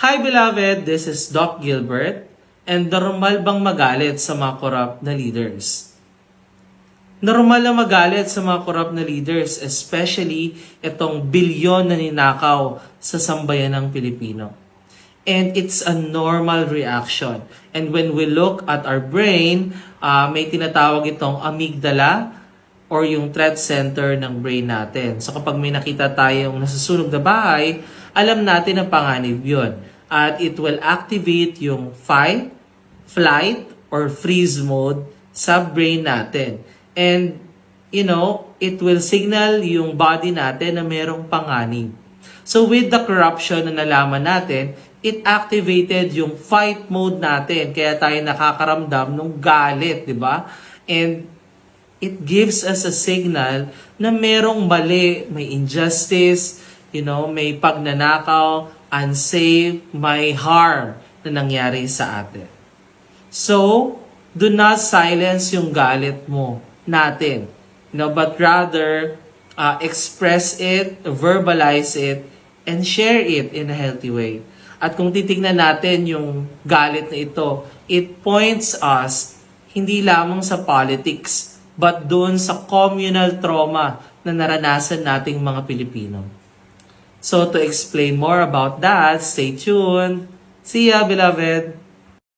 Hi beloved, this is Doc Gilbert and normal bang magalit sa mga corrupt na leaders? Normal na magalit sa mga corrupt na leaders, especially itong bilyon na ninakaw sa sambayan ng Pilipino. And it's a normal reaction. And when we look at our brain, ah, may tinatawag itong amygdala or yung threat center ng brain natin. So kapag may nakita tayong nasusunog na bahay, alam natin na panganib yun. At it will activate yung fight, flight, or freeze mode sa brain natin. And, you know, it will signal yung body natin na merong panganib. So with the corruption na nalaman natin, it activated yung fight mode natin. Kaya tayo nakakaramdam ng galit, di ba? And it gives us a signal na merong mali, may injustice, you know, may pagnanakaw, unsafe, may harm na nangyari sa atin. So, do not silence yung galit mo natin. You know, but rather uh, express it, verbalize it, and share it in a healthy way. At kung titignan natin yung galit na ito, it points us hindi lamang sa politics, but doon sa communal trauma na naranasan nating mga Pilipino. So to explain more about that, stay tuned. See ya, beloved!